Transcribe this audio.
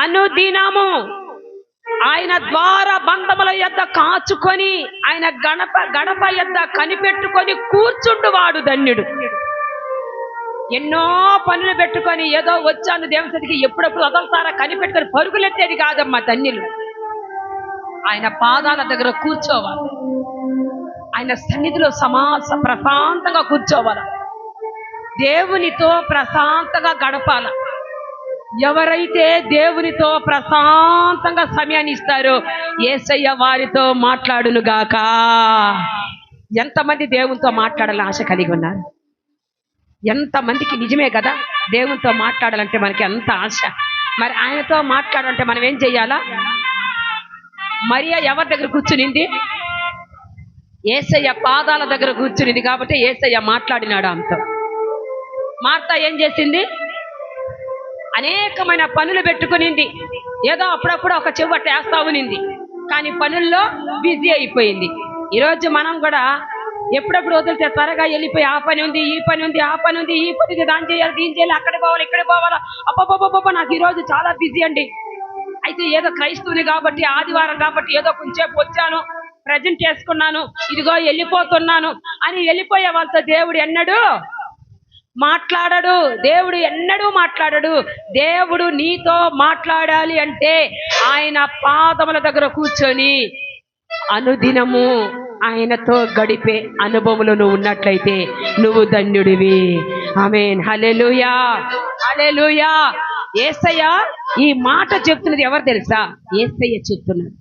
అనుదినము ఆయన ద్వార బంధముల యొద్ద కాచుకొని ఆయన గణప గడప యొద్ద కనిపెట్టుకొని కూర్చుండువాడు ధన్యుడు. ఎన్నో పనులు పెట్టుకొని ఏదో వచ్చాను దేవసతికి ఎప్పుడెప్పుడు వదలతారా కనిపెట్టుకొని పరుగులెట్టేది కాదమ్మా ధన్యులు. ఆయన పాదాల దగ్గర కూర్చోవాలి. ఆయన సన్నిధిలో సమాస ప్రశాంతంగా కూర్చోవాలి. దేవునితో ప్రశాంతంగా గడపాల. ఎవరైతే దేవునితో ప్రశాంతంగా సమయాన్ని ఇస్తారో ఏసయ్య వారితో మాట్లాడునుగాక ఎంతమంది దేవునితో మాట్లాడాలని ఆశ కలిగి ఉన్నారు? ఎంతమందికి నిజమే కదా దేవునితో మాట్లాడాలంటే మనకి ఎంత ఆశ. మరి ఆయనతో మాట్లాడాలంటే మనం ఏం చెయ్యాలా? మరియా ఎవరి దగ్గర కూర్చునింది? ఏసయ్య పాదాల దగ్గర కూర్చునింది కాబట్టి ఏసయ్య మాట్లాడినాడు ఆమెతో. మార్త ఏం చేసింది? అనేకమైన పనులు పెట్టుకునింది. ఏదో అప్పుడప్పుడు ఒక చెవ్వట వేస్తా ఉనింది కానీ పనుల్లో బిజీ అయిపోయింది. ఈరోజు మనం కూడా ఎప్పుడప్పుడు వదిలితే త్వరగా వెళ్ళిపోయి ఆ పని ఉంది ఈ పని ఉంది ఆ పని ఉంది ఈ పని దాని చేయాలి దీని చేయాలి అక్కడ పోవాలి ఇక్కడ పోవాలా. అప్పప్ప నాకు ఈరోజు చాలా బిజీ అండి. అయితే ఏదో క్రైస్తవుని కాబట్టి ఆదివారం కాబట్టి ఏదో కొంచెం వచ్చాను ప్రజెంట్ చేసుకున్నాను ఇదిగో వెళ్ళిపోతున్నాను అని వెళ్ళిపోయే వాళ్ళతో దేవుడు ఎన్నడు మాట్లాడడు. దేవుడు ఎన్నడూ మాట్లాడడు. దేవుడు నీతో మాట్లాడాలి అంటే ఆయన పాదముల దగ్గర కూర్చొని అనుదినము ఆయనతో గడిపే అనుభవంలో నువ్వు ఉన్నట్లయితే నువ్వు ధన్యుడివి. ఆమెన్. హలెలుయా హలెలుయా ఏసయ్య ఈ మాట చెప్తున్నది ఎవరు తెలుసా? ఏసయ్య చెప్తున్నది